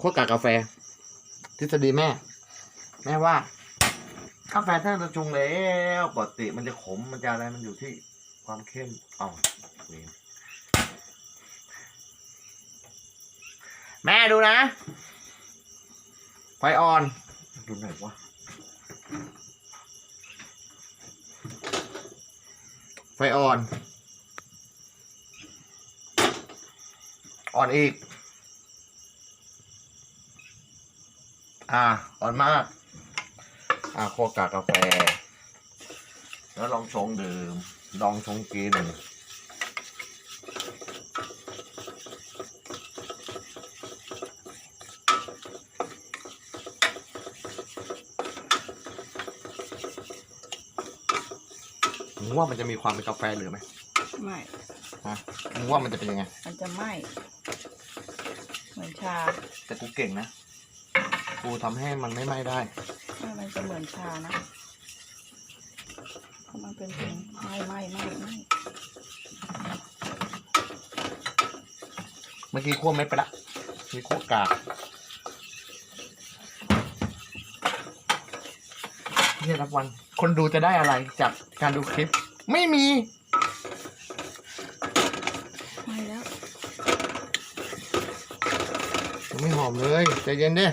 ขั้วกากกาแฟ ทฤษฎีแม่ แม่ว่า กาแฟถ้าเราชงแล้วปกติมันจะขมมันจะอะไรมันอยู่ที่ความเข้มอ๋อเวนแม่ดูนะ ไฟอ่อน ดูหนอยวะไฟอ่อน อ่อนอีก อ่าอ่อนมาก อ่าโคกากกาแฟ แล้วลองชงดื่ม ลองชงกิน มึงว่ามันจะมีความเป็นกาแฟเหลือไหมไม่ ฮะมึงว่ามันจะเป็นยังไง มันจะไหม้เหมือนชา แต่กูเก่งนะ กูทำให้มันไม่ไหม้ได้ไม่มันจะเหมือนชานะเพราะมันเป็นเป็นไหม้ไหม้ไหม้ไหม้เมื่อกี้คั่วเม็ดไปละมีคั่วกากเนี่ยรับวัน คนดูจะได้อะไรจากการดูคลิป ไม่มีไหม้แล้วยังไม่หอมเลยใจเย็นดิ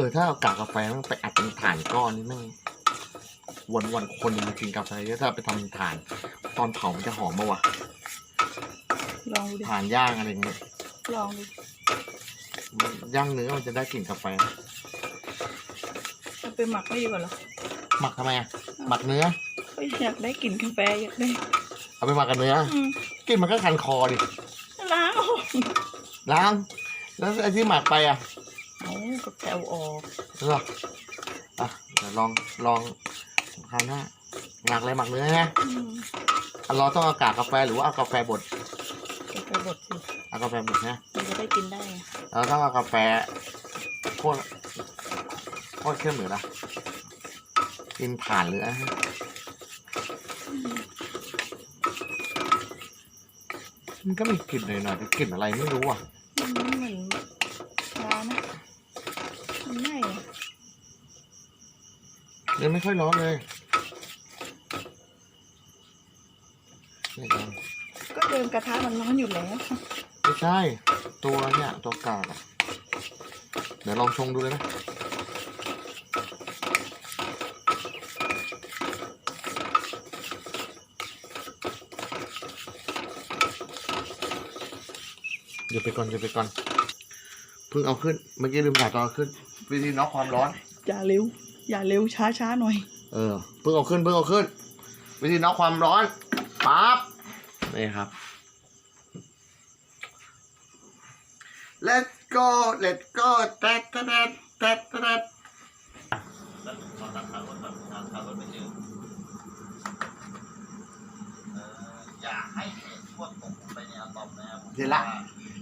ออถ้าเอากากกาแฟมันไปอัดเป็นถ่านก้อนนี่แม่งวันวันๆคนมากินกาแฟเยอะถ้าเอาไปทำเป็นถ่าน ตอนเผามันจะหอมมาวะลองดูดิถ่านย่างอะไรอย่างเงี้ยลองดูมันย่างเนื้อมันจะได้กลิ่นกาแฟเอาไปหมักไม่ดีกว่าเหรอหมักทำไมอะหมักเนื้อเฮ้ยอยากได้กลิ่นกาแฟอยากได้เอาไปหมักกับเนื้ออืมกลิ่นมันก็คันคอดิล้างออกล้างแล้วไอ้ที่หมักไปอะเอา ก็แกวออกเหรออะเดี๋ยวลองลองคราวหน้าหมักอะไรหมักเนื้อฮะอืมอันเราต้องเอากากกาแฟหรือว่าเอากาแฟบดกาแฟบดสิเอากาแฟบดนะ มันจะได้กินได้ไงเราต้องเอากาแฟโคตรโคตรเข้มหรือละกินผ่านหรืออะไรมันก็มีกลิ่นหน่อยๆแต่กลิ่นอะไรไม่รู้อะ มันเหมือนชานะมันไหม้อะ ยังไม่ค่อยร้อนเลยนี่เองก็เดิมกระทะมันร้อนอยู่แล้ว ไม่ใช่ ตัวเนี่ยตัวกากอะเดี๋ยวลองชงดูเลยนะเดี๋ยวไปก่อนเดี๋ยวไปก่อน เพิ่งเอาขึ้น เมื่อกี้ลืมถ่ายตอนเอาขึ้น วิธีน็อกความร้อน อย่าเร็ว อย่าเร็วช้าช้าๆหน่อย เออเพิ่งเอาขึ้นเพิ่งเอาขึ้น วิธีน็อกความร้อนปั๊บนี่ครับ let's go let's go แตะแตะแตะแตะแตะอย่าให้เหตุทั่วตกไปในอะตอมนะครับเดี๋ยวละ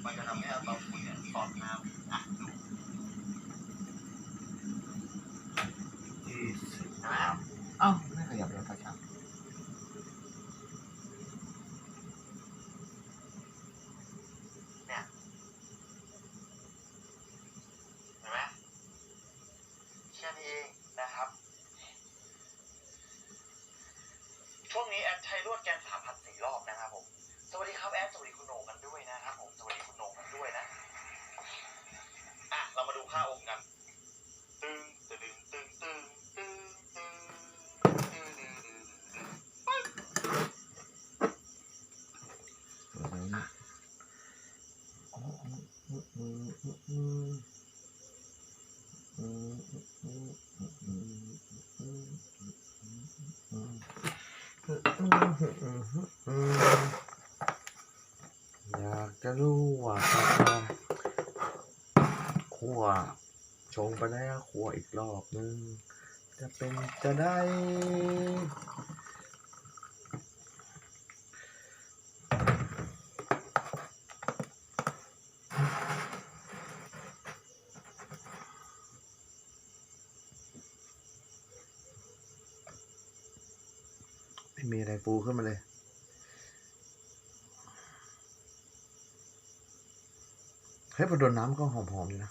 มันจะทำให้อะตอมคุณเนี่ยตอดน้ำอะ อยากจะรู้ว่าขั่วชงไปแล้วขั่วอีกรอบนึง จะเป็นจะได้ มีอะไรฟูขึ้นมาเลย เฮ้ยพอโดนน้ำก็หอมๆอยู่นะ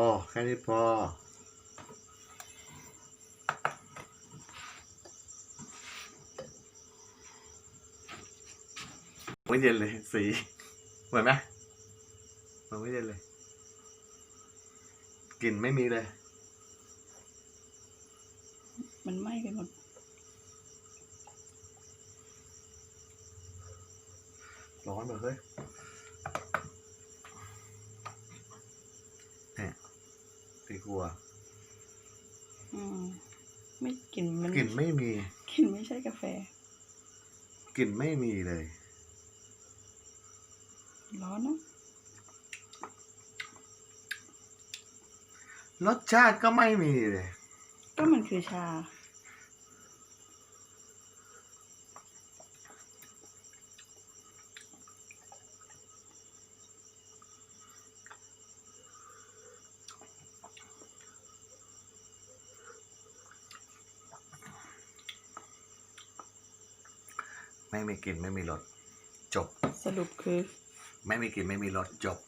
อ แค่นี้พอ ไม่เย็นเลย สีเหมือนไหมมันไม่เย็นเลย กลิ่นไม่มีเลย มันไหม้ไปหมด ร้อนเหมือนเฮ้ยเนี่ยตีก ลัว อืม ไม่กลิ่นมันกลิ่นไม่มี กลิ่นไม่ใช่กาแฟ กลิ่นไม่มีเลย ร้อนนะรสชาติก็ไม่มีเลย ก็มันคือชา ไม่มีกลิ่นไม่มีรสจบ สรุปคือ ไม่มีกลิ่นไม่มีรสจบ